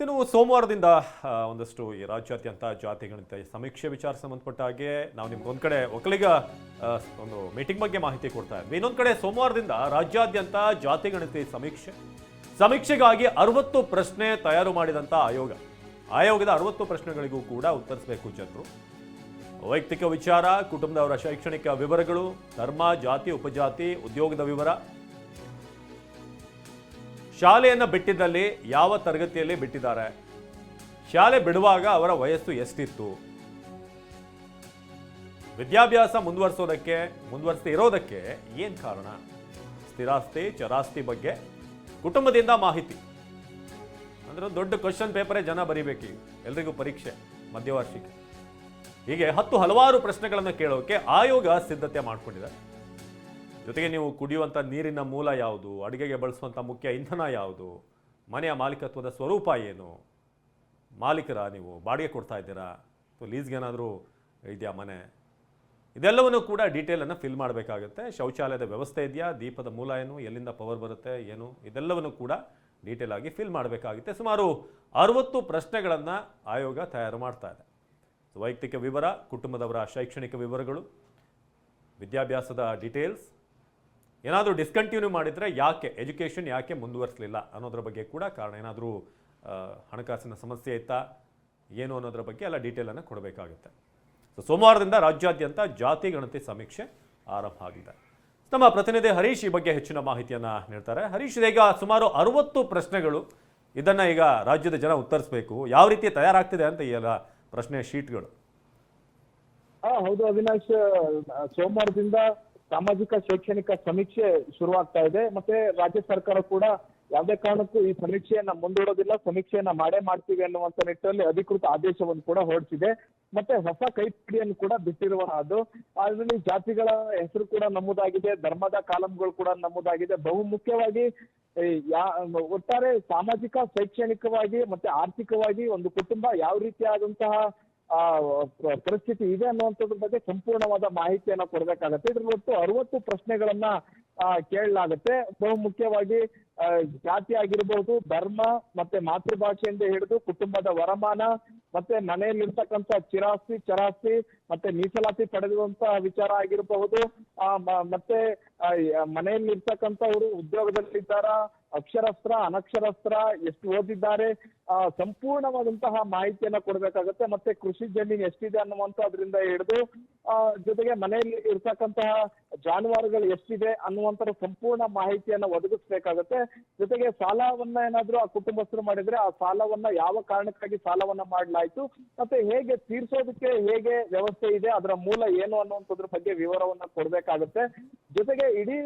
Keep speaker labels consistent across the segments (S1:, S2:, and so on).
S1: ಇನ್ನು ಸೋಮವಾರದಿಂದ ಒಂದಷ್ಟು ಈ ರಾಜ್ಯಾದ್ಯಂತ ಜಾತಿ ಗಣಿತ ಸಮೀಕ್ಷೆ ವಿಚಾರ ಸಂಬಂಧಪಟ್ಟ ಹಾಗೆ ನಾವು ನಿಮ್ಗೆ ಒಂದ್ ಕಡೆ ಒಕ್ಕಲಿಗ ಒಂದು ಮೀಟಿಂಗ್ ಬಗ್ಗೆ ಮಾಹಿತಿ ಕೊಡ್ತಾ ಇದ್ವಿ. ಇನ್ನೊಂದ್ ಕಡೆ ಸೋಮವಾರದಿಂದ ರಾಜ್ಯಾದ್ಯಂತ ಜಾತಿ ಸಮೀಕ್ಷೆ, ಸಮೀಕ್ಷೆಗಾಗಿ ಅರವತ್ತು ಪ್ರಶ್ನೆ ತಯಾರು ಮಾಡಿದಂತ ಆಯೋಗ. ಆಯೋಗದ ಅರವತ್ತು ಪ್ರಶ್ನೆಗಳಿಗೂ ಕೂಡ ಉತ್ತರಿಸಬೇಕು ಜನರು. ವೈಯಕ್ತಿಕ ವಿಚಾರ, ಕುಟುಂಬದವರ ಶೈಕ್ಷಣಿಕ ವಿವರಗಳು, ಧರ್ಮ, ಜಾತಿ, ಉಪಜಾತಿ, ಉದ್ಯೋಗದ ವಿವರ ಶಾಲೆಯನ್ನು ಬಿಟ್ಟಿದ್ದಲ್ಲಿ ಯಾವ ತರಗತಿಯಲ್ಲಿ ಬಿಟ್ಟಿದ್ದಾರೆ? ಶಾಲೆ ಬಿಡುವಾಗ ಅವರ ವಯಸ್ಸು ಎಷ್ಟಿತ್ತು? ವಿದ್ಯಾಭ್ಯಾಸ ಮುಂದುವರಿಸೋದಕ್ಕೆ, ಮುಂದುವರಿಸದೇ ಇರೋದಕ್ಕೆ ಏನ್ ಕಾರಣ? ಸ್ಥಿರಾಸ್ತಿ, ಚರಾಸ್ತಿ ಬಗ್ಗೆ ಕುಟುಂಬದಿಂದ ಮಾಹಿತಿ. ಅಂದ್ರೆ ದೊಡ್ಡ ಕ್ವಶನ್ ಪೇಪರೇ ಜನ ಬರೀಬೇಕು ಎಲ್ರಿಗೂ ಪರೀಕ್ಷೆ, ಮಧ್ಯವಾರ್ಷಿಕ. ಹೀಗೆ ಹತ್ತು ಹಲವಾರು ಪ್ರಶ್ನೆಗಳನ್ನು ಕೇಳೋಕೆ ಆಯೋಗ ಸಿದ್ಧತೆ ಮಾಡಿಕೊಂಡಿದೆ. ಜೊತೆಗೆ ನೀವು ಕುಡಿಯುವಂಥ ನೀರಿನ ಮೂಲ ಯಾವುದು? ಅಡುಗೆಗೆ ಬಳಸುವಂಥ ಮುಖ್ಯ ಇಂಧನ ಯಾವುದು? ಮನೆಯ ಮಾಲೀಕತ್ವದ ಸ್ವರೂಪ ಏನು? ಮಾಲೀಕರ ನೀವು ಬಾಡಿಗೆ ಕೊಡ್ತಾ ಇದ್ದೀರಾ? ಅಥವಾ ಇದೆಯಾ ಮನೆ? ಇದೆಲ್ಲವನ್ನು ಕೂಡ ಡೀಟೇಲನ್ನು ಫಿಲ್ ಮಾಡಬೇಕಾಗುತ್ತೆ. ಶೌಚಾಲಯದ ವ್ಯವಸ್ಥೆ ಇದೆಯಾ? ದೀಪದ ಮೂಲ ಏನು? ಎಲ್ಲಿಂದ ಪವರ್ ಬರುತ್ತೆ? ಏನು? ಇದೆಲ್ಲವನ್ನು ಕೂಡ ಡೀಟೇಲ್ ಆಗಿ ಫಿಲ್ ಮಾಡಬೇಕಾಗುತ್ತೆ. ಸುಮಾರು ಅರವತ್ತು ಪ್ರಶ್ನೆಗಳನ್ನು ಆಯೋಗ ತಯಾರು ಮಾಡ್ತಾ ಇದೆ. ವೈಯಕ್ತಿಕ ವಿವರ, ಕುಟುಂಬದವರ ಶೈಕ್ಷಣಿಕ ವಿವರಗಳು, ವಿದ್ಯಾಭ್ಯಾಸದ ಡೀಟೇಲ್ಸ್ ಏನಾದರೂ ಡಿಸ್ಕಂಟಿನ್ಯೂ ಮಾಡಿದರೆ ಯಾಕೆ ಎಜುಕೇಷನ್ ಯಾಕೆ ಮುಂದುವರಿಸಲಿಲ್ಲ ಅನ್ನೋದ್ರ ಬಗ್ಗೆ ಕೂಡ ಕಾರಣ, ಏನಾದರೂ ಹಣಕಾಸಿನ ಸಮಸ್ಯೆ ಇತ್ತಾ ಏನು ಅನ್ನೋದ್ರ ಬಗ್ಗೆ ಎಲ್ಲ ಡೀಟೇಲನ್ನು ಕೊಡಬೇಕಾಗುತ್ತೆ. ಸೊ ಸೋಮವಾರದಿಂದ ರಾಜ್ಯಾದ್ಯಂತ ಜಾತಿ ಗಣತಿ ಸಮೀಕ್ಷೆ ಆರಂಭ ಆಗಿದೆ. ನಮ್ಮ ಪ್ರತಿನಿಧಿ ಹರೀಶ್ ಈ ಬಗ್ಗೆ ಹೆಚ್ಚಿನ ಮಾಹಿತಿಯನ್ನು ನೀಡ್ತಾರೆ. ಹರೀಶ್, ಈಗ ಸುಮಾರು ಅರವತ್ತು ಪ್ರಶ್ನೆಗಳು ಇದನ್ನು ಈಗ ರಾಜ್ಯದ ಜನ ಉತ್ತರಿಸಬೇಕು. ಯಾವ ರೀತಿ ತಯಾರಾಗ್ತಿದೆ ಅಂತ ಈ ಎಲ್ಲ ಪ್ರಶ್ನೆ ಶೀಟ್ಗಳು?
S2: ಹೌದು ಅವಿನಾಶ್, ಸೋಮವಾರದಿಂದ ಸಾಮಾಜಿಕ ಶೈಕ್ಷಣಿಕ ಸಮೀಕ್ಷೆ ಶುರುವಾಗ್ತಾ ಇದೆ. ಮತ್ತೆ ರಾಜ್ಯ ಸರ್ಕಾರ ಕೂಡ ಯಾವುದೇ ಕಾರಣಕ್ಕೂ ಈ ಸಮೀಕ್ಷೆಯನ್ನ ಮುಂದೂಡೋದಿಲ್ಲ. ಸಮೀಕ್ಷೆಯನ್ನ ಮಾಡೇ ಮಾಡ್ತೀವಿ ಅನ್ನುವಂತ ನಿಟ್ಟಿನಲ್ಲಿ ಅಧಿಕೃತ ಆದೇಶವನ್ನು ಕೂಡ ಹೊರಡಿಸಿದೆ. ಮತ್ತೆ ಹೊಸ ಕೈಪಿಡಿಯನ್ನು ಕೂಡ ಬಿಟ್ಟಿರುವ ಅದು. ಅದರಲ್ಲಿ ಜಾತಿಗಳ ಹೆಸರು ಕೂಡ ನಮೂದಾಗಿದೆ. ಧರ್ಮದ ಕಾಲಂಗಳು ಕೂಡ ನಮೂದಾಗಿದೆ. ಬಹು ಮುಖ್ಯವಾಗಿ ಯಾ, ಒಟ್ಟಾರೆ ಸಾಮಾಜಿಕ, ಶೈಕ್ಷಣಿಕವಾಗಿ ಮತ್ತೆ ಆರ್ಥಿಕವಾಗಿ ಒಂದು ಕುಟುಂಬ ಯಾವ ರೀತಿಯಾದಂತಹ ಆ ಪರಿಸ್ಥಿತಿ ಇದೆ ಅನ್ನುವಂಥದ್ರ ಬಗ್ಗೆ ಸಂಪೂರ್ಣವಾದ ಮಾಹಿತಿಯನ್ನ ಕೊಡಬೇಕಾಗತ್ತೆ. ಇದ್ರ ಒಟ್ಟು ಅರವತ್ತು ಪ್ರಶ್ನೆಗಳನ್ನ ಆ, ಕೇಳಲಾಗತ್ತೆ. ಬಹು ಮುಖ್ಯವಾಗಿ ಆ, ಜಾತಿ ಆಗಿರ್ಬಹುದು ಧರ್ಮ ಮತ್ತೆ ಮಾತೃಭಾಷೆಯಿಂದ ಹಿಡಿದು ಕುಟುಂಬದ ವರಮಾನ ಮತ್ತೆ ಮನೆಯಲ್ಲಿರ್ತಕ್ಕಂಥ ಚಿರಾಸ್ತಿ ಚರಾಸ್ತಿ ಮತ್ತೆ ಮೀಸಲಾತಿ ಪಡೆದಿರುವಂತಹ ವಿಚಾರ ಆಗಿರಬಹುದು. ಆ, ಮತ್ತೆ ಮನೆಯಲ್ಲಿ ಇರ್ತಕ್ಕಂಥವ್ರು ಉದ್ಯೋಗದಲ್ಲಿದ್ದಾರಾ ಅಕ್ಷರಸ್ತ್ರ ಅನಕ್ಷರಸ್ತ್ರ ಎಷ್ಟು ಓದಿದ್ದಾರೆ ಸಂಪೂರ್ಣವಾದಂತಹ ಮಾಹಿತಿಯನ್ನ ಕೊಡ್ಬೇಕಾಗತ್ತೆ. ಮತ್ತೆ ಕೃಷಿ ಜಮೀನು ಎಷ್ಟಿದೆ ಅನ್ನುವಂಥದ್ರಿಂದ ಹಿಡಿದು ಆ, ಜೊತೆಗೆ ಮನೆಯಲ್ಲಿ ಇರ್ತಕ್ಕಂತಹ ಜಾನುವಾರುಗಳು ಎಷ್ಟಿದೆ ಅನ್ನುವಂತ ಸಂಪೂರ್ಣ ಮಾಹಿತಿಯನ್ನ ಒದಗಿಸ್ಬೇಕಾಗತ್ತೆ. ಜೊತೆಗೆ ಸಾಲವನ್ನ ಏನಾದ್ರೂ ಆ ಕುಟುಂಬಸ್ಥರು ಮಾಡಿದ್ರೆ ಆ ಸಾಲವನ್ನ ಯಾವ ಕಾರಣಕ್ಕಾಗಿ ಸಾಲವನ್ನ ಮಾಡಲಾಯ್ತು ಮತ್ತೆ ಹೇಗೆ ತೀರ್ಸೋದಕ್ಕೆ ಹೇಗೆ ವ್ಯವಸ್ಥೆ ಇದೆ ಅದರ ಮೂಲ ಏನು ಅನ್ನುವಂಥದ್ರ ಬಗ್ಗೆ ವಿವರವನ್ನ ಕೊಡ್ಬೇಕಾಗತ್ತೆ. ಜೊತೆಗೆ ಇಡೀ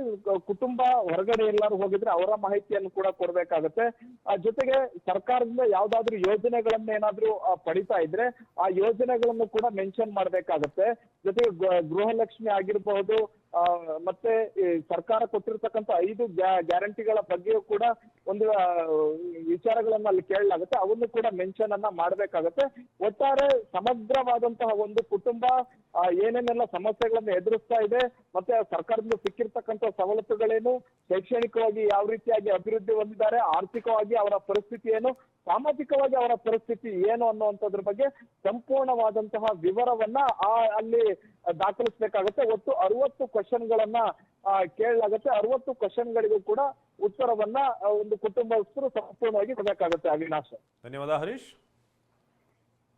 S2: ಕುಟುಂಬ ಹೊರಗಡೆ ಎಲ್ಲಾರು ಹೋಗಿದ್ರೆ ಅವರ ಮಾಹಿತಿಯನ್ನು ಕೂಡ ಕೊಡ್ಬೇಕಾಗತ್ತೆ. ಆ, ಜೊತೆಗೆ ಸರ್ಕಾರದಿಂದ ಯಾವ್ದಾದ್ರು ಯೋಜನೆಗಳನ್ನ ಏನಾದ್ರೂ ಪಡಿತಾ ಇದ್ರೆ ಆ ಯೋಜನೆಗಳನ್ನು ಕೂಡ ಮೆನ್ಷನ್ ಮಾಡ್ಬೇಕಾಗತ್ತೆ. ಜೊತೆಗೆ ಗೃಹಲಕ್ಷ್ಮಿ ಆಗಿರಬಹುದು ಮತ್ತೆ ಸರ್ಕಾರ ಕೊಟ್ಟಿರ್ತಕ್ಕಂಥ ಐದು ಗ್ಯಾರಂಟಿಗಳ ಬಗ್ಗೆಯೂ ಕೂಡ ಒಂದು ವಿಚಾರಗಳನ್ನ ಅಲ್ಲಿ ಕೇಳಲಾಗುತ್ತೆ. ಅವನ್ನು ಕೂಡ ಮೆನ್ಷನ್ ಅನ್ನ ಮಾಡ್ಬೇಕಾಗತ್ತೆ. ಒಟ್ಟಾರೆ ಸಮಗ್ರವಾದಂತಹ ಒಂದು ಕುಟುಂಬ ಏನೇನೆಲ್ಲ ಸಮಸ್ಯೆಗಳನ್ನ ಎದುರಿಸ್ತಾ ಇದೆ, ಮತ್ತೆ ಸರ್ಕಾರದಿಂದ ಸಿಕ್ಕಿರ್ತಕ್ಕಂಥ ಸವಲತ್ತುಗಳೇನು, ಶೈಕ್ಷಣಿಕವಾಗಿ ಯಾವ ರೀತಿಯಾಗಿ ಅಭಿವೃದ್ಧಿ ಹೊಂದಿದ್ದಾರೆ, ಆರ್ಥಿಕವಾಗಿ ಅವರ ಪರಿಸ್ಥಿತಿ ಏನು ಸಾಮಾಜಿಕವಾಗಿ ಅವರ ಪರಿಸ್ಥಿತಿ ಏನು ಅನ್ನುವಂಥದ್ರ ಬಗ್ಗೆ ಸಂಪೂರ್ಣವಾದಂತಹ ವಿವರವನ್ನ ಆ, ಅಲ್ಲಿ ದಾಖಲಿಸಬೇಕಾಗತ್ತೆ. ಒಟ್ಟು ಅರವತ್ತು ಕ್ವಶನ್ಗಳನ್ನ ಕೇಳಲಾಗತ್ತೆ. ಅರವತ್ತು ಕ್ವಶನ್ಗಳಿಗೂ ಕೂಡ ಉತ್ತರವನ್ನ ಒಂದು ಕುಟುಂಬಸ್ಥರು ಸಂಪೂರ್ಣವಾಗಿ ಕೊಡಬೇಕಾಗತ್ತೆ ಅವಿನಾಶ್.
S1: ಧನ್ಯವಾದ ಹರೀಶ್.